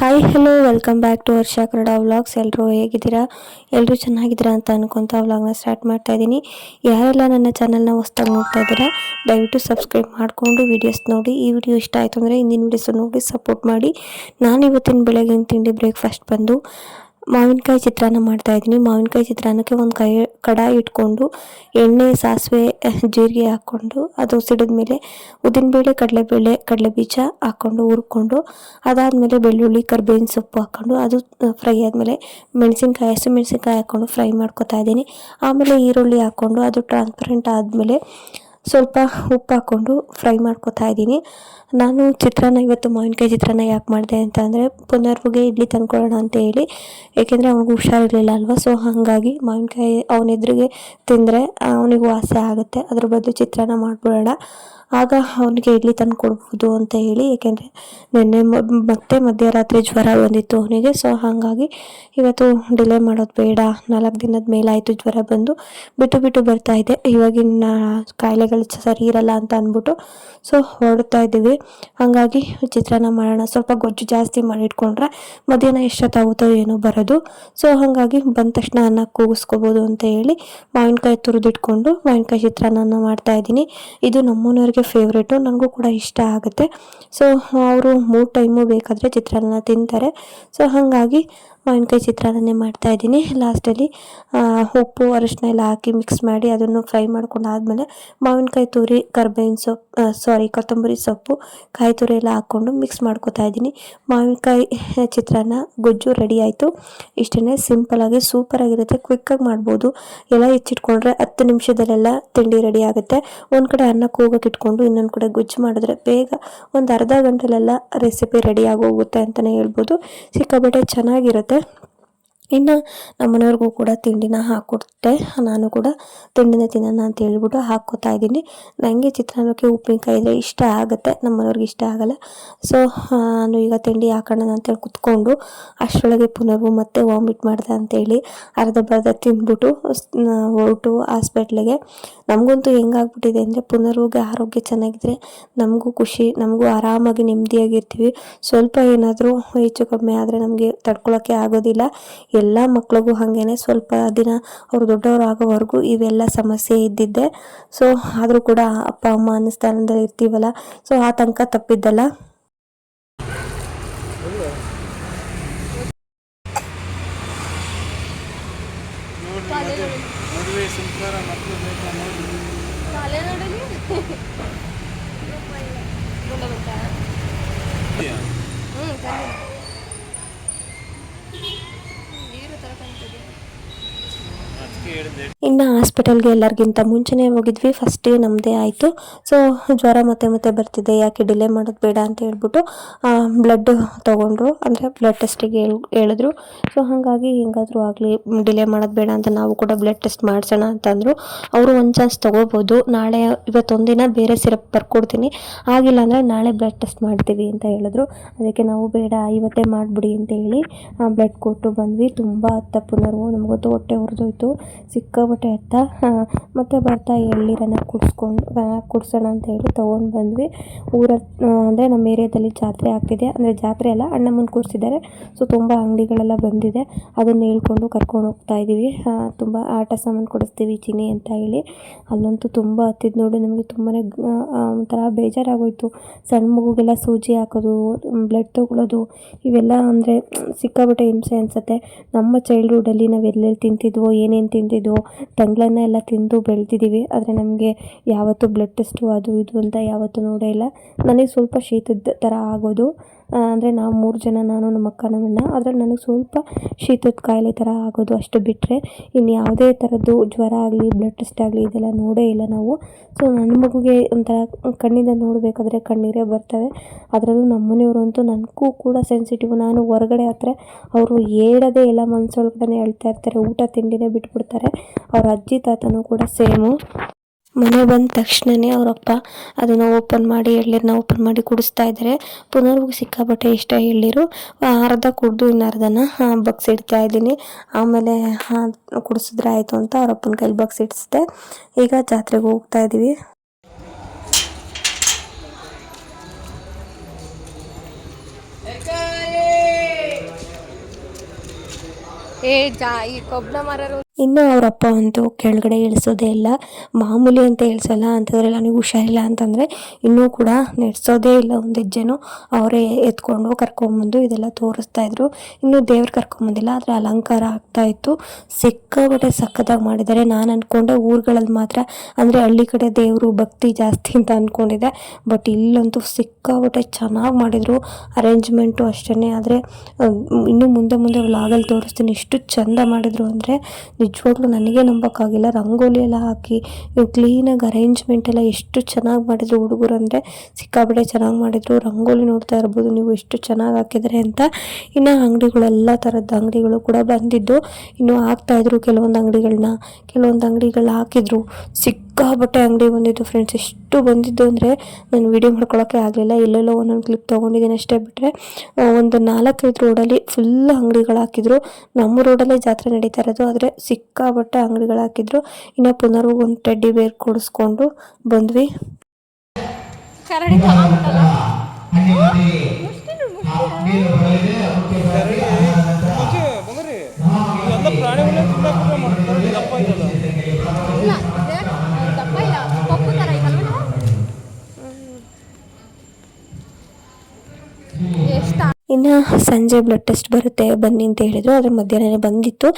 Hi hello welcome back to Varsha Kannada vlogs ಎಲ್ಲರೂ ಹೇಗಿದ್ದೀರಾ? ಎಲ್ಲರೂ ಚೆನ್ನಾಗಿದ್ದೀರಾ ಅಂತ ಅನ್ಕೊಂತ ವ್ಲಾಗ್ನ ಸ್ಟಾರ್ಟ್ ಮಾಡ್ತಾ ಇದ್ದೀನಿ. ಯಾರೆಲ್ಲ ನನ್ನ ಚಾನಲ್ನ ಹೊಸ್ದಾಗಿ ನೋಡ್ತಾ ಇದ್ದೀರಾ, ದಯವಿಟ್ಟು ಸಬ್ಸ್ಕ್ರೈಬ್ ಮಾಡಿಕೊಂಡು ವೀಡಿಯೋಸ್ ನೋಡಿ. ಈ ವಿಡಿಯೋ ಇಷ್ಟ ಆಯಿತು ಅಂದರೆ ಹಿಂದಿನ ವಿಡಿಯೋಸ್ ನೋಡಿ ಸಪೋರ್ಟ್ ಮಾಡಿ. ನಾನು ಇವತ್ತಿನ ಬೆಳಗಿನ ತಿಂಡಿ ಬ್ರೇಕ್ಫಾಸ್ಟ್ ಬಂದು ಮಾವಿನಕಾಯಿ ಚಿತ್ರಾನ್ನ ಮಾಡ್ತಾ ಇದ್ದೀನಿ. ಮಾವಿನಕಾಯಿ ಚಿತ್ರಾನ್ನಕ್ಕೆ ಒಂದು ಕೈ, ಕಡಾಯಿ ಇಟ್ಕೊಂಡು, ಎಣ್ಣೆ, ಸಾಸಿವೆ, ಜೀರಿಗೆ ಹಾಕ್ಕೊಂಡು, ಅದು ಸಿಡಿದ ಮೇಲೆ ಉದ್ದಿನಬೇಳೆ, ಕಡಲೆಬೇಳೆ ಕಡಲೆ ಬೀಜ ಹಾಕ್ಕೊಂಡು, ಹುರ್ಕೊಂಡು, ಅದಾದಮೇಲೆ ಬೆಳ್ಳುಳ್ಳಿ, ಕರ್ಬೇವಿನ ಸೊಪ್ಪು ಹಾಕ್ಕೊಂಡು, ಅದು ಫ್ರೈ ಆದಮೇಲೆ ಮೆಣಸಿನಕಾಯಿ, ಹಸಿ ಮೆಣಸಿನ್ಕಾಯಿ ಹಾಕ್ಕೊಂಡು ಫ್ರೈ ಮಾಡ್ಕೊತಾ ಇದ್ದೀನಿ. ಆಮೇಲೆ ಈರುಳ್ಳಿ ಹಾಕ್ಕೊಂಡು, ಅದು ಟ್ರಾನ್ಸ್ಪರೆಂಟ್ ಆದಮೇಲೆ ಸ್ವಲ್ಪ ಉಪ್ಪು ಹಾಕ್ಕೊಂಡು ಫ್ರೈ ಮಾಡ್ಕೊತಾ ಇದ್ದೀನಿ. ನಾನು ಚಿತ್ರಾನ್ನ ಇವತ್ತು ಮಾವಿನಕಾಯಿ ಚಿತ್ರಾನ್ನ ಯಾಕೆ ಮಾಡಿದೆ ಅಂತ ಅಂದರೆ ಪುನರ್ವಿಗೆ ಇಡ್ಲಿ ತಂದ್ಕೊಳ್ಳೋಣ ಅಂತ ಹೇಳಿ. ಏಕೆಂದರೆ ಅವ್ನಿಗೆ ಹುಷಾರಿರಲಿಲ್ಲ ಅಲ್ವಾ? ಸೊ ಹಾಗಾಗಿ ಮಾವಿನಕಾಯಿ ಅವನ ಎದುರಿಗೆ ತಿಂದರೆ ಅವನಿಗೆ ವಾಸಿ ಆಗುತ್ತೆ. ಅದ್ರ ಬದಲು ಚಿತ್ರಾನ್ನ ಮಾಡಿಬಿಡೋಣ. ಆಗ ಅವನಿಗೆ ಇಡ್ಲಿ ತಂದು ಕೊಡ್ಬೋದು ಅಂತ ಹೇಳಿ. ಏಕೆಂದರೆ ನಿನ್ನೆ ಮತ್ತೆ ಮಧ್ಯರಾತ್ರಿ ಜ್ವರ ಬಂದಿತ್ತು ಅವನಿಗೆ. ಸೊ ಹಾಗಾಗಿ ಇವತ್ತು ಡಿಲೇ ಮಾಡೋದು ಬೇಡ. ನಾಲ್ಕು ದಿನದ ಮೇಲಾಯಿತು ಜ್ವರ ಬಂದು. ಬಿಟ್ಟು ಬಿಟ್ಟು ಬರ್ತಾ ಇದೆ. ಇವಾಗಿನ ಕಾಯಿಲೆಗಳು ಸರಿ ಇರಲ್ಲ ಅಂತ ಅಂದ್ಬಿಟ್ಟು ಸೊ ಹೊರಡ್ತಾ ಇದ್ದೀವಿ. ಹಾಗಾಗಿ ಚಿತ್ರಾನ್ನ ಮಾಡೋಣ. ಸ್ವಲ್ಪ ಗೊಜ್ಜು ಜಾಸ್ತಿ ಮಾಡಿಟ್ಕೊಂಡ್ರೆ ಮಧ್ಯಾಹ್ನ ಎಷ್ಟೊತ್ತಾಗುತ್ತೋ ಏನೋ ಬರೋದು. ಸೊ ಹಾಗಾಗಿ ಬಂದ ತಕ್ಷಣ ಅನ್ನ ಕೂಗಿಸ್ಕೋಬೋದು ಅಂತ ಹೇಳಿ ಮಾವಿನಕಾಯಿ ತುರಿದಿಟ್ಕೊಂಡು ಮಾವಿನಕಾಯಿ ಚಿತ್ರಾನ್ನ ಮಾಡ್ತಾ ಇದ್ದೀನಿ. ಇದು ನಮ್ಮನೆಯವ್ರಿಗೆ ಫೇವ್ರೇಟು ನನಗೂ ಕೂಡ ಇಷ್ಟ ಆಗುತ್ತೆ. ಸೊ ಅವರು ಮೂರು ಟೈಮು ಬೇಕಾದರೆ ಚಿತ್ರಾನ್ನ ತಿಂತಾರೆ. ಸೊ ಹಾಗಾಗಿ ಮಾವಿನಕಾಯಿ ಚಿತ್ರಾನ್ನನೇ ಮಾಡ್ತಾ ಇದ್ದೀನಿ. ಲಾಸ್ಟಲ್ಲಿ ಉಪ್ಪು, ಅರಿಶಿನ ಎಲ್ಲ ಹಾಕಿ ಮಿಕ್ಸ್ ಮಾಡಿ ಅದನ್ನು ಫ್ರೈ ಮಾಡ್ಕೊಂಡು ಆದಮೇಲೆ ಮಾವಿನಕಾಯಿ ತುರಿ, ಕರ್ಬೇವಿನ ಸೊಪ್ಪು ಸಾರಿ ಕೊತ್ತಂಬರಿ ಸೊಪ್ಪು, ಕಾಯಿ ತುರಿ ಎಲ್ಲ ಹಾಕ್ಕೊಂಡು ಮಿಕ್ಸ್ ಮಾಡ್ಕೊತಾ ಇದ್ದೀನಿ. ಮಾವಿನಕಾಯಿ ಚಿತ್ರಾನ್ನ ಗೊಜ್ಜು ರೆಡಿ ಆಯಿತು. ಇಷ್ಟೇ ಸಿಂಪಲಾಗಿ ಸೂಪರಾಗಿರುತ್ತೆ ಕ್ವಿಕ್ಕಾಗಿ ಮಾಡ್ಬೋದು. ಎಲ್ಲ ಹೆಚ್ಚಿಟ್ಕೊಂಡ್ರೆ ಹತ್ತು ನಿಮಿಷದಲ್ಲೆಲ್ಲ ತಿಂಡಿ ರೆಡಿ ಆಗುತ್ತೆ. ಒಂದು ಕಡೆ ಅನ್ನ ಕೂಗಕ್ಕೆ ಇಟ್ಕೊಂಡು ಇನ್ನೊಂದು ಕಡೆ ಗೊಜ್ಜು ಮಾಡಿದ್ರೆ ಬೇಗ ಒಂದು ಅರ್ಧ ಗಂಟೆಲೆಲ್ಲ ರೆಸಿಪಿ ರೆಡಿ ಆಗೋಗುತ್ತೆ ಅಂತಲೇ ಹೇಳ್ಬೋದು. ಸಿಕ್ಕಾಪಟ್ಟೆ ಚೆನ್ನಾಗಿರುತ್ತೆ. ಮತ್ತೆ ಇನ್ನು ನಮ್ಮನೆಯವ್ರಿಗೂ ಕೂಡ ತಿಂಡಿನ ಹಾಕ್ಕೊಟ್ಟೆ ನಾನು ಕೂಡ ತಿಂಡಿನ ತಿನ್ನೋಣ ಅಂತ ಹೇಳ್ಬಿಟ್ಟು ಹಾಕ್ಕೋತಾ ಇದ್ದೀನಿ. ನನಗೆ ಚಿತ್ರಾನ್ನಕ್ಕೆ ಉಪ್ಪಿನಕಾಯಿ ಇದ್ದರೆ ಇಷ್ಟ ಆಗುತ್ತೆ. ನಮ್ಮನೆಯವ್ರಿಗೆ ಇಷ್ಟ ಆಗಲ್ಲ. ಸೊ ನಾನು ಈಗ ತಿಂಡಿ ಹಾಕೋಣ ಅಂತೇಳಿ ಕುತ್ಕೊಂಡು ಅಷ್ಟರೊಳಗೆ ಪುನರ್ವು ಮತ್ತೆ ವಾಮಿಟ್ ಮಾಡಿದೆ ಅಂತೇಳಿ ಅರ್ಧ ಬರ್ಧ ತಿಂದ್ಬಿಟ್ಟು ಹೊರಟು ಹಾಸ್ಪಿಟ್ಲಿಗೆ. ನಮಗಂತೂ ಹೆಂಗಾಗ್ಬಿಟ್ಟಿದೆ ಅಂದರೆ ಪುನರ್ವಿಗೆ ಆರೋಗ್ಯ ಚೆನ್ನಾಗಿದ್ರೆ ನಮಗೂ ಖುಷಿ, ನಮಗೂ ಆರಾಮಾಗಿ ನೆಮ್ಮದಿಯಾಗಿರ್ತೀವಿ. ಸ್ವಲ್ಪ ಏನಾದರೂ ಹೆಚ್ಚು ಕಮ್ಮಿ ಆದರೆ ನಮಗೆ ತಡ್ಕೊಳ್ಳೋಕ್ಕೆ ಆಗೋದಿಲ್ಲ. ಎಲ್ಲ ಮಕ್ಳಿಗೂ ಹಾಗೇನೆ ಸ್ವಲ್ಪ ದಿನ ಅವ್ರು ದೊಡ್ಡವರು ಆಗೋವರೆಗೂ ಇವೆಲ್ಲ ಸಮಸ್ಯೆ ಇದ್ದಿದ್ದೆ. ಸೊ ಆದರೂ ಕೂಡ ಅಪ್ಪ, ಅಮ್ಮ ಅನ್ನಿಸ್ತಾನದಲ್ಲಿ ಇರ್ತೀವಲ್ಲ ಸೊ ಆ ತನಕ ತಪ್ಪಿದ್ದಲ್ಲ ಮದುವೆ ಸಂಸಾರ ಮಕ್ಕಳು ಬೇಕಾ ನೋಡಿ ಕಾಲೇ ನೋಡಲಿ ಗುಂಡ ಬರ್ತಾ ಇದೆಯಾ? ಹ್ಞೂ ಕಣ್ಣು ನೀರು ತರಕಂತಿದೆ ಅದಕ್ಕೆ ಹೇಳಿದೆ ಇನ್ನು ಹಾಸ್ಪಿಟಲ್ಗೆ ಎಲ್ಲರಿಗಿಂತ ಮುಂಚೆನೇ ಹೋಗಿದ್ವಿ. ಫಸ್ಟೇ ನಮ್ಮದೇ ಆಯಿತು. ಸೊ ಜ್ವರ ಮತ್ತೆ ಮತ್ತೆ ಬರ್ತಿದೆ. ಯಾಕೆ ಡಿಲೇ ಮಾಡೋದು ಬೇಡ ಅಂತ ಹೇಳ್ಬಿಟ್ಟು ಬ್ಲಡ್ ತೊಗೊಂಡ್ರು. ಅಂದರೆ ಬ್ಲಡ್ ಟೆಸ್ಟಿಗೆ ಹೇಳ್, ಹೇಳಿದ್ರು. ಸೊ ಹಾಗಾಗಿ ಹೆಂಗಾದರೂ ಆಗಲಿ ಡಿಲೇ ಮಾಡೋದು ಬೇಡ ಅಂತ ನಾವು ಕೂಡ ಬ್ಲಡ್ ಟೆಸ್ಟ್ ಮಾಡಿಸೋಣ ಅಂತಂದರು. ಅವರು ಒಂದು ಚಾನ್ಸ್ ತೊಗೋಬೋದು. ನಾಳೆ, ಇವತ್ತೊಂದಿನ ಬೇರೆ ಸಿರಪ್ ಬರ್ಕೊಡ್ತೀನಿ. ಆಗಿಲ್ಲ ಅಂದರೆ ನಾಳೆ ಬ್ಲಡ್ ಟೆಸ್ಟ್ ಮಾಡ್ತೀವಿ ಅಂತ ಹೇಳಿದ್ರು. ಅದಕ್ಕೆ ನಾವು ಬೇಡ ಇವತ್ತೇ ಮಾಡಿಬಿಡಿ ಅಂತ ಹೇಳಿ ಬ್ಲಡ್ ಕೊಟ್ಟು ಬಂದ್ವಿ. ತುಂಬ ತಪ್ಪು ಪುನರ್ವು ನಮಗಂತೂ ಹೊಟ್ಟೆ ಹೊರದೋಯ್ತು ಸಿಕ್ಕಾಪಟ್ಟೆ ಎತ್ತ ಮತ್ತೆ ಬರ್ತಾ ಎಳ್ನೀರನ್ನು ಕುಡಿಸ್ಕೊಂಡು ಕುಡ್ಸೋಣ ಅಂತ ಹೇಳಿ ತೊಗೊಂಡು ಬಂದ್ವಿ. ಊರ ಅಂದರೆ ನಮ್ಮ ಏರಿಯಾದಲ್ಲಿ ಜಾತ್ರೆ ಆಗ್ತಿದೆ ಅಂದರೆ ಜಾತ್ರೆ ಅಲ್ಲ, ಅಣ್ಣಮ್ಮನ ಕೂರಿಸಿದ್ದಾರೆ ಸೊ ತುಂಬ ಅಂಗಡಿಗಳೆಲ್ಲ ಬಂದಿದೆ. ಅದನ್ನು ಹೇಳ್ಕೊಂಡು ಕರ್ಕೊಂಡು ಹೋಗ್ತಾ ಇದ್ದೀವಿ ತುಂಬ ಆಟ ಸಾಮಾನು ಕೊಡಿಸ್ತೀವಿ ಚಿನಿ ಅಂತ ಹೇಳಿ. ಅಲ್ಲಂತೂ ತುಂಬ ಹತ್ತಿದ್ದು ನೋಡಿ ನಮಗೆ ತುಂಬಾ ಒಂಥರ ಬೇಜಾರಾಗೋಯಿತು. ಸಣ್ಣ ಮಗುಗೆಲ್ಲ ಸೂಜಿ ಹಾಕೋದು ಬ್ಲಡ್ ತೊಗೊಳ್ಳೋದು ಇವೆಲ್ಲ ಅಂದರೆ ಸಿಕ್ಕಾಪಟ್ಟೆ ಹಿಂಸೆ ಅನಿಸುತ್ತೆ. ನಮ್ಮ ಚೈಲ್ಡ್ಹುಡಲ್ಲಿ ನಾವು ಎಲ್ಲೆಲ್ಲಿ ತಿಂತಿದ್ವೋ, ಏನೇನು ತಿಂತಿದ್ವೋ ತಂಗ್ಳನ್ನ ಎಲ್ಲ ತಿಂದು ಬೆಳೆದಿದ್ದೀವಿ. ಆದರೆ ನಮಗೆ ಯಾವತ್ತೂ ಬ್ಲಡ್ ಟೆಸ್ಟು ಅದು ಇದು ಅಂತ ಯಾವತ್ತೂ ನೋಡೇ ಇಲ್ಲ. ನನಗೆ ಸ್ವಲ್ಪ ಶೀತದ ಥರ ಆಗೋದು. ಅಂದರೆ ನಾವು ಮೂರು ಜನ, ನಾನು, ನಮ್ಮ ಅಕ್ಕ ನಮ್ಮಣ್ಣ ಅದರಲ್ಲಿ ನನಗೆ ಸ್ವಲ್ಪ ಶೀತದ ಕಾಯಿಲೆ ಥರ ಆಗೋದು ಅಷ್ಟು ಬಿಟ್ಟರೆ ಇನ್ನು ಯಾವುದೇ ಥರದ್ದು ಜ್ವರ ಆಗಲಿ ಬ್ಲಡ್ ಟೆಸ್ಟ್ ಆಗಲಿ ಇದೆಲ್ಲ ನೋಡೇ ಇಲ್ಲ ನಾವು. ಸೊ ನನ್ನ ಮಗುಗೆ ಒಂಥರ ಕಣ್ಣಿಂದ ನೋಡಬೇಕಾದ್ರೆ ಕಣ್ಣೀರೇ ಬರ್ತವೆ. ಅದರಲ್ಲೂ ನಮ್ಮ ನನಗೂ ಕೂಡ ಸೆನ್ಸಿಟಿವ್ ನಾನು ಹೊರಗಡೆ ಹತ್ರ ಅವರು ಹೇಳೋದೇ ಇಲ್ಲ ಮನಸ್ಸೊಳಗಡೆ ಹೇಳ್ತಾ ಇರ್ತಾರೆ. ಊಟ, ತಿಂಡಿನೇ ಬಿಟ್ಬಿಡ್ತಾರೆ. ಅವ್ರ ಅಜ್ಜಿ, ತಾತನೂ ಕೂಡ ಸೇಮು ಮನೆ ಬಂದ ತಕ್ಷಣವೇ ಅವರಪ್ಪ ಅದನ್ನು ಓಪನ್ ಮಾಡಿ ಎಳ್ಳೀರನ್ನ ಓಪನ್ ಮಾಡಿ ಕುಡಿಸ್ತಾ ಇದ್ದಾರೆ ಪುನರ್ಗೂ ಸಿಕ್ಕಾಪಟ್ಟೆ ಇಷ್ಟ ಎಳ್ಳೀರು ಅರ್ಧ ಕುಡಿದು ಇನ್ನು ಅರ್ಧನ ಬಗ್ಸಿಡ್ತಾ ಇದ್ದೀನಿ. ಆಮೇಲೆ ಕುಡಿಸಿದ್ರೆ ಆಯಿತು ಅಂತ ಅವರಪ್ಪನ ಕೈಲಿ ಬಗ್ಸಿಡಿಸಿದೆ ಈಗ ಜಾತ್ರೆಗೆ ಹೋಗ್ತಾ ಇದ್ದೀವಿ ಏ, ಜಾ, ಈ ಕೊಬ್ಬನ ಮರರು. ಇನ್ನು ಅವರಪ್ಪ ಅಂತೂ ಕೆಳಗಡೆ ಇಳಿಸೋದೇ ಇಲ್ಲ. ಮಾಮೂಲಿ ಅಂತ ಇಳಿಸಲ್ಲ ಅಂತಂದ್ರೆ ನನಗೆ ಹುಷಾರಿಲ್ಲ ಅಂತಂದರೆ ಇನ್ನೂ ಕೂಡ ನಡೆಸೋದೇ ಇಲ್ಲ ಒಂದು ಹೆಜ್ಜೆನೂ. ಅವರೇ ಎತ್ಕೊಂಡು ಕರ್ಕೊಂಬಂದು ಇದೆಲ್ಲ ತೋರಿಸ್ತಾ ಇದ್ರು. ಇನ್ನು ದೇವ್ರು ಕರ್ಕೊಂಬಂದಿಲ್ಲ, ಆದರೆ ಅಲಂಕಾರ ಆಗ್ತಾ ಇತ್ತು. ಸಿಕ್ಕಾಬಟ್ಟೆ ಸಖತ್ತಾಗಿ ಮಾಡಿದ್ದಾರೆ. ನಾನು ಅಂದ್ಕೊಂಡೆ ಊರುಗಳಲ್ಲಿ ಮಾತ್ರ, ಅಂದರೆ ಹಳ್ಳಿ ಕಡೆ ದೇವರು ಭಕ್ತಿ ಜಾಸ್ತಿ ಅಂತ ಅಂದ್ಕೊಂಡಿದ್ದೆ ಬಟ್ ಇಲ್ಲಂತೂ ಸಿಕ್ಕಾಬಟ್ಟೆ ಚೆನ್ನಾಗಿ ಮಾಡಿದರು. ಅರೇಂಜ್ಮೆಂಟು ಅಷ್ಟೇ ಆದರೆ ಇನ್ನು ಮುಂದೆ ಮುಂದೆ ವ್ಲಾಗಲ್ಲಿ ತೋರಿಸ್ತೀನಿ. ಎಷ್ಟು ಚಂದ ಮಾಡಿದರು ಅಂದರೆ ನಿಜವಾಗ್ಲೂ ನನಗೆ ನಂಬೋಕ್ಕಾಗಿಲ್ಲ. ರಂಗೋಲಿ ಎಲ್ಲ ಹಾಕಿ ಕ್ಲೀನಾಗಿ ಅರೇಂಜ್ಮೆಂಟ್ ಎಲ್ಲ ಎಷ್ಟು ಚೆನ್ನಾಗಿ ಮಾಡಿದ್ರು ಹುಡುಗರು ಅಂದರೆ ಸಿಕ್ಕಾಪಟ್ಟೆ ಚೆನ್ನಾಗಿ ಮಾಡಿದರು. ರಂಗೋಲಿ ನೋಡ್ತಾ ಇರ್ಬೋದು ನೀವು ಎಷ್ಟು ಚೆನ್ನಾಗಿ ಹಾಕಿದರೆ ಅಂತ. ಇನ್ನು ಅಂಗಡಿಗಳು ಎಲ್ಲ ಥರದ ಅಂಗಡಿಗಳು ಕೂಡ ಬಂದಿದ್ದು. ಇನ್ನು ಹಾಕ್ತಾಯಿದ್ರು ಕೆಲವೊಂದು ಅಂಗಡಿಗಳನ್ನ ಕೆಲವೊಂದು ಅಂಗಡಿಗಳು ಹಾಕಿದ್ರು. ಸಿಕ್ಕಾಬಟ್ಟೆ ಅಂಗಡಿ ಬಂದಿದ್ದು ಫ್ರೆಂಡ್ಸ್ ಎಷ್ಟು ಬಂದಿದ್ದು ಅಂದರೆ ನಾನು ವೀಡಿಯೋ ಮಾಡ್ಕೊಳ್ಳೋಕ್ಕೆ ಆಗಲಿಲ್ಲ ಎಲ್ಲೆಲ್ಲೋ ಒಂದೊಂದು ಕ್ಲಿಪ್ ತೊಗೊಂಡಿದ್ದೀನಿ ಅಷ್ಟೇ ಬಿಟ್ಟರೆ ಒಂದು ನಾಲ್ಕೈದು ರೋಡಲ್ಲಿ ಫುಲ್ ಅಂಗಡಿಗಳು ಹಾಕಿದ್ರು ನಮ್ಮ ರೋಡಲ್ಲೇ ಜಾತ್ರೆ ನಡೀತಾ ಇರೋದು ಆದರೆ ಸಿಕ್ಕಾಬಟ್ಟೆ ಅಂಗಡಿಗಳು ಹಾಕಿದ್ರು ಇನ್ನು ಪುನರ್ ಒಂದು ಟೆಡ್ಡಿ ಬೇರ್ ಕೊಡಿಸ್ಕೊಂಡು ಬಂದ್ವಿ ಕರಡಿ ತಗೊಂಡ್ಬಿಟ್ಟಲ್ಲ ಮುಷ್ಟಿ ಮುಷ್ಟಿ ಮುಚ್ಚಿ ಬಂದ್ರಿ ಇವೆಲ್ಲ ಪ್ರಾಣಿಗಳನ್ನ ತಿನ್ನಕ್ಕೆ ಮಾಡ್ತಾರೆ ದಪ್ಪ ಇದಲ್ಲ ಇಲ್ಲ ಇದೆ ಅವ್ನ್ ದಪ್ಪ ಇಲ್ಲ ಪಪ್ಪು ಥರ ಐತಲ್ವ ಎಷ್ಟು ಇನ್ನು ಸಂಜೆ ಬ್ಲಡ್ ಟೆಸ್ಟ್ ಬರುತ್ತೆ, ಬನ್ನಿ ಅಂತ ಹೇಳಿದ್ರು. ಆದರೆ ಮಧ್ಯಾಹ್ನನೇ ಬಂದಿತ್ತು.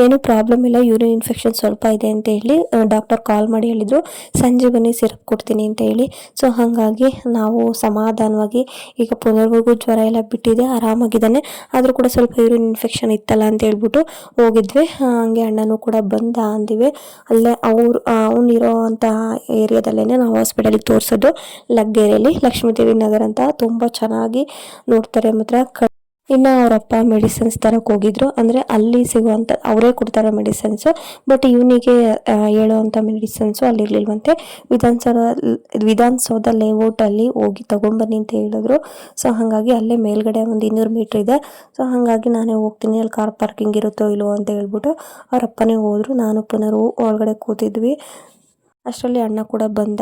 ಏನು ಪ್ರಾಬ್ಲಮ್ ಇಲ್ಲ ಯೂರಿನ್ ಇನ್ಫೆಕ್ಷನ್ ಸ್ವಲ್ಪ ಇದೆ ಅಂತ ಹೇಳಿ ಡಾಕ್ಟರ್ ಕಾಲ್ ಮಾಡಿ ಹೇಳಿದರು. ಸಂಜೆ ಬನ್ನಿ ಸಿರಪ್ ಕೊಡ್ತೀನಿ ಅಂತ ಹೇಳಿ. ಸೊ ಹಾಗಾಗಿ ನಾವು ಸಮಾಧಾನವಾಗಿ ಈಗ ಪುನರ್ವರೆಗೂ ಜ್ವರ ಎಲ್ಲ ಬಿಟ್ಟಿದೆ, ಆರಾಮಾಗಿದ್ದಾನೆ. ಆದರೂ ಕೂಡ ಸ್ವಲ್ಪ ಯೂರಿನ್ ಇನ್ಫೆಕ್ಷನ್ ಇತ್ತಲ್ಲ ಅಂತ ಹೇಳ್ಬಿಟ್ಟು ಹೋಗಿದ್ವಿ. ಹಾಗೆ ಅಣ್ಣನೂ ಕೂಡ ಬಂದ ಅಂದಿವೆ. ಅಲ್ಲೇ ಅವ್ರು ಅವನಿರೋ ಅಂಥ ಏರಿಯಾದಲ್ಲೇ ನಾವು ಹಾಸ್ಪಿಟಲಿಗೆ ತೋರಿಸೋದು. ಲಗ್ಗೇರಿಯಲ್ಲಿ ಲಕ್ಷ್ಮೀದೇವಿ ನಗರ ಅಂತ. ತುಂಬ ಚೆನ್ನಾಗಿ ನೋಡ್ತಾರೆ ಮಾತ್ರ. ಇನ್ನು ಅವರಪ್ಪ ಮೆಡಿಸಿನ್ಸ್ ತರಕ್ಕೆ ಹೋಗಿದ್ರು. ಅಂದರೆ ಅಲ್ಲಿ ಸಿಗುವಂಥ ಅವರೇ ಕೊಡ್ತಾರೆ ಮೆಡಿಸಿನ್ಸು ಬಟ್ ಇವನಿಗೆ ಹೇಳುವಂಥ ಮೆಡಿಸಿನ್ಸು ಅಲ್ಲಿ ಇರಲಿಲ್ವಂತೆ ವಿಧಾನಸೌಧ ವಿಧಾನಸೌಧ ಲೇಔಟಲ್ಲಿ ಹೋಗಿ ತೊಗೊಂಬನ್ನಿ ಅಂತ ಹೇಳಿದ್ರು. ಸೊ ಹಾಗಾಗಿ ಅಲ್ಲೇ ಮೇಲ್ಗಡೆ ಒಂದು ಇನ್ನೂರು ಮೀಟ್ರ್ ಇದೆ. ಸೊ ಹಾಗಾಗಿ ನಾನೇ ಹೋಗ್ತೀನಿ ಅಲ್ಲಿ ಕಾರ್ ಪಾರ್ಕಿಂಗ್ ಇರುತ್ತೋ ಇಲ್ವೋ ಅಂತ ಹೇಳ್ಬಿಟ್ಟು ಅವರಪ್ಪನೇ ಹೋದ್ರು. ನಾನು ಪುನರ್ ಒಳಗಡೆ ಕೂತಿದ್ವಿ. ಅಷ್ಟರಲ್ಲಿ ಅಣ್ಣ ಕೂಡ ಬಂದ.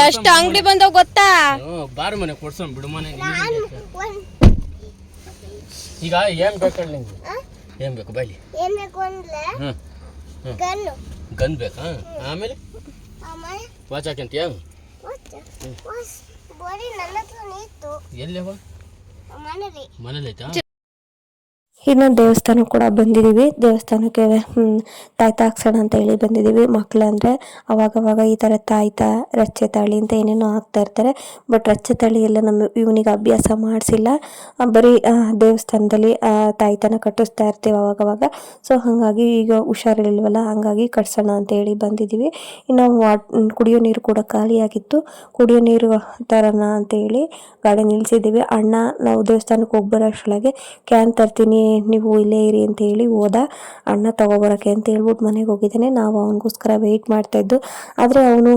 ಎಷ್ಟು ಅಂಗಡಿ ಬಂದ ಗೊತ್ತಾ? ಬಾರ ಮನೆ ಕೊಡ್ಸೋಣ ಬಿಡು ಮನೆ. ಈಗ ಏನು ಬೇಕು ಹೇಳಿ ನಿಂಗೆ? ಏನ್ ಬೇಕು? ಬೈಲಿ. ಏನು ಬೇಕು ಅಂದ್ರೆ ಹ್ಮ್. ಗನ್ನು. ಗನ್ ಬೇಕಾ? ಆಮೇಲೆ? ಆಮೇಲೆ? ವಾಚ್ ಹಾಕಂತೀಯ ಬೋರಿ ನನ್ನ ಹತ್ರ ಇತ್ತು. ಎಲ್ಲಿ ಮನೇಲಿ. ಮನೇಲಿ ಐತಾ ಇನ್ನು ದೇವಸ್ಥಾನ ಕೂಡ ಬಂದಿದ್ದೀವಿ ದೇವಸ್ಥಾನಕ್ಕೆ ತಾಯ್ತ ಹಾಕ್ಸೋಣ ಅಂತ ಹೇಳಿ ಬಂದಿದ್ದೀವಿ ಮಕ್ಳು ಅಂದರೆ ಅವಾಗವಾಗ ಈ ಥರ ತಾಯ್ತ ರಚ್ಚೆ ತಾಳಿ ಅಂತ ಏನೇನೋ ಹಾಕ್ತಾ ಇರ್ತಾರೆ. ಬಟ್ ರಚ್ಚೆ ತಾಳಿ ಎಲ್ಲ ನಮ್ಮ ಇವನಿಗೆ ಅಭ್ಯಾಸ ಮಾಡಿಸಿಲ್ಲ. ಬರೀ ದೇವಸ್ಥಾನದಲ್ಲಿ ತಾಯ್ತನ ಕಟ್ಟಿಸ್ತಾ ಇರ್ತೀವಿ ಅವಾಗವಾಗ. ಸೊ ಹಾಗಾಗಿ ಈಗ ಹುಷಾರಿಲ್ವಲ್ಲ ಹಾಗಾಗಿ ಕಟ್ಸೋಣ ಅಂತ ಹೇಳಿ ಬಂದಿದ್ದೀವಿ ಇನ್ನು ವಾಟ್, ಕುಡಿಯೋ ನೀರು ಕೂಡ ಖಾಲಿಯಾಗಿತ್ತು ಕುಡಿಯೋ ನೀರು ತರೋಣ ಅಂತ ಹೇಳಿ ಗಾಡಿ ನಿಲ್ಸಿದ್ದೀವಿ. ಅಣ್ಣ, ನಾವು ದೇವಸ್ಥಾನಕ್ಕೆ ಹೋಗಿ ಕ್ಯಾನ್ ತರ್ತೀನಿ ನೀವು ಇಲ್ಲೇ ಇರಿ ಅಂತ ಹೇಳಿ ಹೋದ ಅಣ್ಣ ತಗೊಬರೋಕ್ಕೆ ಅಂತ ಹೇಳ್ಬಿಟ್ಟು ಮನೆಗೆ ಹೋಗಿದ್ದಾನೆ. ನಾವು ಅವನಿಗೋಸ್ಕರ ವೆಯ್ಟ್ ಮಾಡ್ತಾ ಇದ್ದು, ಆದರೆ ಅವನು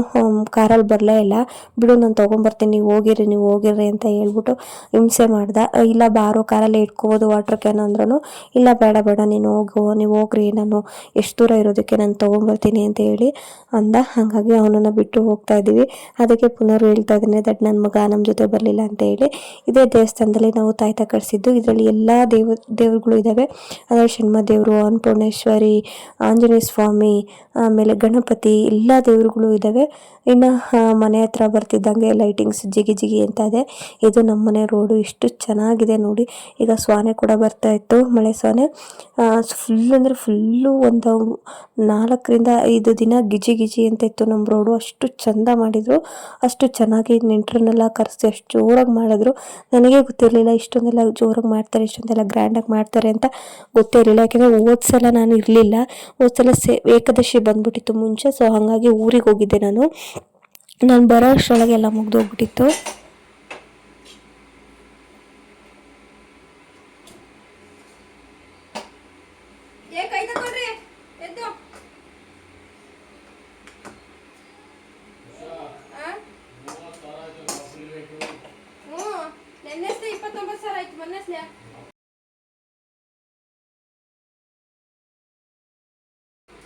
ಕಾರಲ್ಲಿ ಬರಲೇ ಇಲ್ಲ. ಬಿಡು, ನಾನು ತೊಗೊಂಬರ್ತೀನಿ, ನೀವು ಹೋಗಿರಿ ನೀವು ಹೋಗಿರಿ ಅಂತ ಹೇಳ್ಬಿಟ್ಟು ಹಿಂಸೆ ಮಾಡ್ದ. ಇಲ್ಲ ಬಾರೋ, ಕಾರಲ್ಲಿ ಇಟ್ಕೋಬೋದು ವಾಟರ್ ಕ್ಯಾನ್ ಅಂದ್ರೂ ಇಲ್ಲ ಬೇಡ ಬೇಡ, ನೀನು ಹೋಗು, ನೀವು ಹೋಗ್ರಿ, ನಾನು ಎಷ್ಟು ದೂರ ಇರೋದಕ್ಕೆ ನಾನು ತೊಗೊಂಬರ್ತೀನಿ ಅಂತ ಹೇಳಿ ಅಂದ. ಹಾಗಾಗಿ ಅವನನ್ನು ಬಿಟ್ಟು ಹೋಗ್ತಾ ಇದ್ದೀವಿ. ಅದಕ್ಕೆ ಪುನರ್ ಹೇಳ್ತಾ ಇದ್ದೀನಿ, ದಟ್ ನನ್ನ ಮಗ ನಮ್ಮ ಜೊತೆ ಬರಲಿಲ್ಲ ಅಂತ ಹೇಳಿ. ಇದೇ ದೇವಸ್ಥಾನದಲ್ಲಿ ನಾವು ತಾಯ್ತ ಕಟ್ಸಿದ್ದು. ಇದರಲ್ಲಿ ಎಲ್ಲ ದೇವ ದೇವರುಗಳು ಇದ್ದಾವೆ. ಅಂದರೆ ಶಣ್ಮ ದೇವರು ಅನ್ನಪೂರ್ಣೇಶ್ವರಿ ಆಂಜನೇಯ ಸ್ವಾಮಿ ಆಮೇಲೆ ಗಣಪತಿ ಎಲ್ಲ ದೇವರುಗಳು ಇದ್ದಾವೆ. ಇನ್ನು ಮನೆ ಹತ್ರ ಬರ್ತಿದ್ದಂಗೆ ಲೈಟಿಂಗ್ಸ್ ಜಿಗಿ ಜಿಗಿ ಅಂತ ಇದೆ. ಇದು ನಮ್ಮ ಮನೆ ರೋಡು ಇಷ್ಟು ಚೆನ್ನಾಗಿದೆ ನೋಡಿ. ಈಗ ಸ್ವಾನೆ ಕೂಡ ಬರ್ತಾ ಇತ್ತು, ಮಳೆ ಸ್ವಾನೆ. ಫುಲ್ ಅಂದರೆ ಫುಲ್ಲು ಒಂದು ನಾಲ್ಕರಿಂದ ಐದು ದಿನ ಗಿಜಿ ಗಿಜಿ ಅಂತ ಇತ್ತು ನಮ್ಮ ರೋಡು ಅಷ್ಟು ಚಂದ ಮಾಡಿದರು. ಅಷ್ಟು ಚೆನ್ನಾಗಿ ನೆಂಟರನ್ನೆಲ್ಲ ಕರೆಸಿ ಅಷ್ಟು ಜೋರಾಗಿ ಮಾಡಿದ್ರು. ನನಗೆ ಗೊತ್ತಿರಲಿಲ್ಲ ಇಷ್ಟೊಂದೆಲ್ಲ ಜೋರಾಗಿ ಮಾಡ್ತಾರೆ, ಇಷ್ಟೊಂದೆಲ್ಲ ಗ್ರ್ಯಾಂಡಾಗಿ ಮಾಡ್ತಾರೆ ಅಂತ ಗೊತ್ತೇ ಇರಲಿಲ್ಲ. ಯಾಕೆಂದರೆ ಹೋದ ಸಲ ನಾನು ಇರಲಿಲ್ಲ. ಹೋದ ಸಲ ಸೇ, ಏಕಾದಶಿ ಬಂದ್ಬಿಟ್ಟಿತ್ತು ಮುಂಚೆ. ಸೊ ಹಾಗಾಗಿ ಊರಿಗೆ ಹೋಗಿದ್ದೆ ನಾನು. ನಾನು ಬರೋ ಅಷ್ಟರೊಳಗೆ ಎಲ್ಲ ಮುಗ್ದೋಗ್ಬಿಟ್ಟಿತ್ತು ಏ ಕೈ ತಗೊಳ್ರಿ ಎದ್ದು ಆ? ಹ್ಞೂ ನೆನ್ನೆಸ್ಲೆ ಇಪ್ಪತ್ತೊಂಬತ್ತು ಸಾವಿರ ಆಯ್ತು ಮೊನ್ನೆಸ್ಲೆ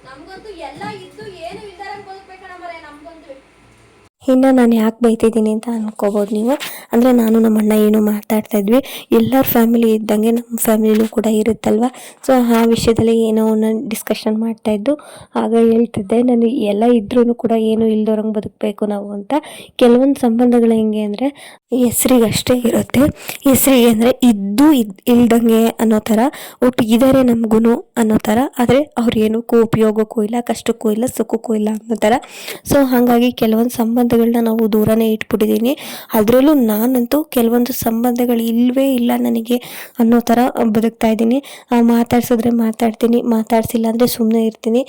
ನಮ್ಗಂತೂ ಎಲ್ಲ ಇದ್ದು ಏನು ಇಲ್ದಾರ ಬದುಕ್ಬೇಕಣ್ಣ ಮರೆ ನಮ್ಗಂತೂ. ಇನ್ನು ನಾನು ಯಾಕೆ ಬೈತಿದ್ದೀನಿ ಅಂತ ಅನ್ಕೋಬೋದು ನೀವು. ಅಂದರೆ ನಾನು ನಮ್ಮ ಅಣ್ಣ ಏನು ಮಾತಾಡ್ತಾ ಇದ್ವಿ. ಎಲ್ಲರ ಫ್ಯಾಮಿಲಿ ಇದ್ದಂಗೆ ನಮ್ಮ ಫ್ಯಾಮಿಲಿನೂ ಕೂಡ ಇರುತ್ತಲ್ವ? ಸೊ ಆ ವಿಷಯದಲ್ಲಿ ಏನೋ ಒಂದು ಡಿಸ್ಕಷನ್ ಮಾಡ್ತಾ ಇದ್ದು, ಆಗ ಹೇಳ್ತಿದ್ದೆ ನಾನು ಎಲ್ಲ ಇದ್ರೂ ಕೂಡ ಏನು ಇಲ್ದೋರಂಗೆ ಬದುಕಬೇಕು ನಾವು ಅಂತ. ಕೆಲವೊಂದು ಸಂಬಂಧಗಳು ಹೆಂಗೆ ಅಂದರೆ, ಹೆಸ್ರಿಗಷ್ಟೇ ಇರುತ್ತೆ. ಹೆಸ್ರಿಗೆ ಅಂದರೆ, ಇದ್ದು ಇದ್ ಇಲ್ದಂಗೆ ಅನ್ನೋ ಥರ, ಒಟ್ಟು ಇದ್ದಾರೆ ನಮಗೂ ಅನ್ನೋ ಥರ, ಆದರೆ ಅವ್ರು ಏನಕ್ಕೂ ಉಪಯೋಗಕ್ಕೂ ಇಲ್ಲ, ಕಷ್ಟಕ್ಕೂ ಇಲ್ಲ, ಸುಖಕ್ಕೂ ಇಲ್ಲ ಅನ್ನೋ ಥರ. ಸೊ ಹಾಗಾಗಿ ಕೆಲವೊಂದು ಸಂಬಂಧಗಳನ್ನ ನಾವು ದೂರನೇ ಇಟ್ಬಿಟ್ಟಿದ್ದೀನಿ ಅದರಲ್ಲೂ ನಾನಂತೂ ಕೆಲವೊಂದು ಸಂಬಂಧಗಳು ಇಲ್ಲವೇ ಇಲ್ಲ ನನಗೆ ಅನ್ನೋ ಥರ ಬದುಕ್ತಾ ಇದ್ದೀನಿ. ಮಾತಾಡ್ಸಿದ್ರೆ ಮಾತಾಡ್ತೀನಿ, ಮಾತಾಡ್ಸಿಲ್ಲ ಅಂದರೆ ಸುಮ್ಮನೆ ಇರ್ತೀನಿ.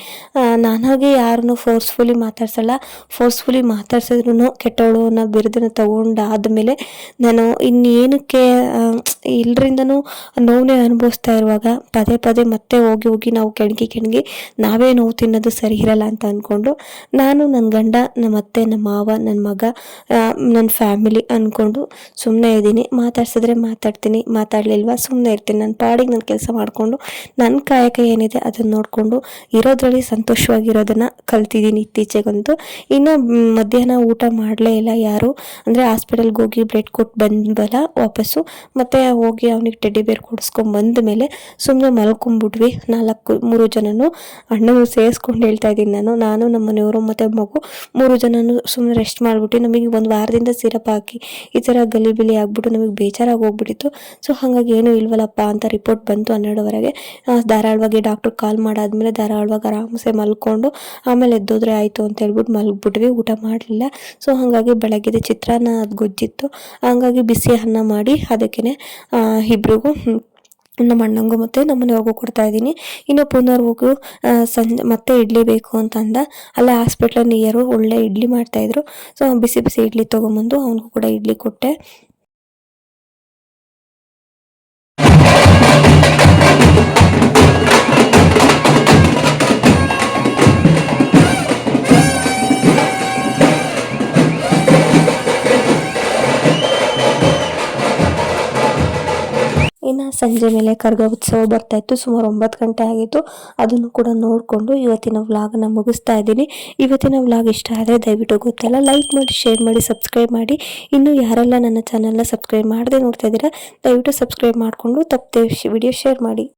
ನಾನಾಗೆ ಯಾರನ್ನು ಫೋರ್ಸ್ಫುಲಿ ಮಾತಾಡ್ಸಲ್ಲ. ಫೋರ್ಸ್ಫುಲಿ ಮಾತಾಡ್ಸಿದ್ರು ಕೆಟ್ಟವಳು ಅನ್ನೋ ಬಿರುದನ್ನು ತಗೊಂಡಾದ್ಮೇಲೆ ನಾನು ಇನ್ನೇನಕ್ಕೆ ಎಲ್ಲರಿಂದನೂ ನೋವನ್ನೇ ಅನುಭವಿಸ್ತಾ ಇರುವಾಗ ಪದೇ ಪದೇ ಮತ್ತೆ ಹೋಗಿ ಹೋಗಿ ನಾವು ಕೆಣಗಿ ಕೆಣಗಿ ನಾವೇ ನೋವು ತಿನ್ನೋದು ಸರಿ ಇರಲ್ಲ ಅಂತ ಅಂದ್ಕೊಂಡು ನಾನು ನನ್ನ ಗಂಡ ನಮ್ಮ ಅತ್ತೆ ನಮ್ಮ ಮಾವ ನನ್ನ ಮಗ ನನ್ನ ಫ್ಯಾಮಿಲಿ ಅಂದ್ಕೊಂಡು ಸುಮ್ಮನೆ ಇದ್ದೀನಿ. ಮಾತಾಡ್ಸಿದ್ರೆ ಮಾತಾಡ್ತೀನಿ. ಮಾತಾಡಲಿಲ್ವಾ? ಸುಮ್ಮನೆ ಇರ್ತೀನಿ. ನನ್ನ ಪಾಡಿಗೆ ನನ್ನ ಕೆಲಸ ಮಾಡಿಕೊಂಡು ನನ್ನ ಕಾಯಕ ಏನಿದೆ ಅದನ್ನು ನೋಡಿಕೊಂಡು ಇರೋದ್ರಲ್ಲಿ ಸಂತೋಷವಾಗಿರೋದನ್ನು ಕಲ್ತಿದ್ದೀನಿ ಇತ್ತೀಚೆಗಂತೂ. ಇನ್ನು ಮಧ್ಯಾಹ್ನ ಊಟ ಮಾಡಲೇ ಇಲ್ಲ ಯಾರು. ಅಂದರೆ ಹಾಸ್ಪಿಟಲ್ಗೆ ಹೋಗಿ ಬ್ಲಡ್ ಕೊಟ್ಟು ಬಂದ್ವಲ್ಲ ವಾಪಸ್ಸು. ಮತ್ತು ಹೋಗಿ ಅವನಿಗೆ ಟೆಡ್ಡಿ ಬೇರ್ ಕೊಡಿಸ್ಕೊಂಡು ಬಂದ ಮೇಲೆ ಸುಮ್ಮನೆ ಮಲ್ಕೊಂಬಿಟ್ವಿ ನಾಲ್ಕು, ಮೂರು ಜನನು. ಅಣ್ಣನೂ ಸೇರಿಸ್ಕೊಂಡು ಹೇಳ್ತಾ ಇದ್ದೀನಿ ನಾನು. ನಾನು ನಮ್ಮ ಮನೆಯವರು ಮತ್ತು ಮಗು. ಮೂರು ಜನನೂ ಸುಮ್ಮನೆ ರೆಸ್ಟ್ ಮಾಡಿಬಿಟ್ಟು ನಮಗೆ ಒಂದು ವಾರದಿಂದ ಸಿರಪ್ ಹಾಕಿ ಈ ಥರ ಗಲಿಬಿಲಿ ಆಗ್ಬಿಟ್ಟು ನಮಗೆ ಬೇಜಾರಾಗಿ ಹೋಗ್ಬಿಟ್ಟಿತ್ತು. ಸೊ ಹಾಗಾಗಿ ಏನೂ ಇಲ್ವಲ್ಲಪ್ಪ ಅಂತ ರಿಪೋರ್ಟ್ ಬಂತು ಹನ್ನೆರಡುವರೆಗೆ. ಧಾರಾಳವಾಗಿ ಡಾಕ್ಟ್ರ್ ಕಾಲ್ ಮಾಡಾದ್ಮೇಲೆ ಧಾರಾಳವಾಗಿ ಆರಾಮಸೆ ಮಲ್ಕೊಂಡು ಆಮೇಲೆ ಎದ್ದೋದ್ರೆ ಆಯಿತು ಅಂತ ಹೇಳ್ಬಿಟ್ಟು ಮಲಗ್ಬಿಟ್ವಿ, ಊಟ ಮಾಡಲಿಲ್ಲ. ಸೊ ಹಾಗಾಗಿ ಬೆಳಗ್ಗೆದ ಚಿತ್ರಾನ್ನ ಅದು ಗೊಜ್ಜಿತ್ತು. ಹಾಗಾಗಿ ಬಿಸಿ ಅನ್ನ ಮಾಡಿ ಅದಕ್ಕೇ ಇಬ್ರಿಗೂ ನಮ್ಮ ಅಣ್ಣಂಗೂ ಮತ್ತು ನಮ್ಮ ಮನೆಯವ್ರಿಗೂ ಕೊಡ್ತಾ ಇದ್ದೀನಿ. ಇನ್ನು ಪುನರ್ವಗೂ ಸಂಜೆ, ಮತ್ತೆ ಇಡ್ಲಿ ಬೇಕು ಅಂತ ಅಂದ ಅಲ್ಲೇ ಹಾಸ್ಪಿಟ್ಲ್ ನಿಯರು ಒಳ್ಳೆ ಇಡ್ಲಿ ಮಾಡ್ತಾಯಿದ್ರು ಸೊ ಬಿಸಿ ಬಿಸಿ ಇಡ್ಲಿ ತೊಗೊಂಬಂದು ಅವನಿಗೂ ಕೂಡ ಇಡ್ಲಿ ಕೊಟ್ಟೆ. ಇನ್ನು ಸಂಜೆ ಮೇಲೆ ಕರ್ಗ ಉತ್ಸವ ಬರ್ತಾ ಇತ್ತು. ಸುಮಾರು ಒಂಬತ್ತು ಗಂಟೆ ಆಗಿತ್ತು. ಅದನ್ನು ಕೂಡ ನೋಡಿಕೊಂಡು ಇವತ್ತಿನ ವ್ಲಾಗನ್ನ ಮುಗಿಸ್ತಾ ಇದ್ದೀನಿ. ಇವತ್ತಿನ ವ್ಲಾಗ್ ಇಷ್ಟ ಆದರೆ ದಯವಿಟ್ಟು ಗೊತ್ತಲ್ಲ ಲೈಕ್ ಮಾಡಿ ಶೇರ್ ಮಾಡಿ ಸಬ್ಸ್ಕ್ರೈಬ್ ಮಾಡಿ. ಇನ್ನು ಯಾರೆಲ್ಲ ನನ್ನ ಚಾನಲ್ನ ಸಬ್ಸ್ಕ್ರೈಬ್ ಮಾಡದೆ ನೋಡ್ತಾ ಇದ್ದೀರಾ, ದಯವಿಟ್ಟು ಸಬ್ಸ್ಕ್ರೈಬ್ ಮಾಡಿಕೊಂಡು ತಪ್ಪದೆ ವಿಡಿಯೋ ಶೇರ್ ಮಾಡಿ.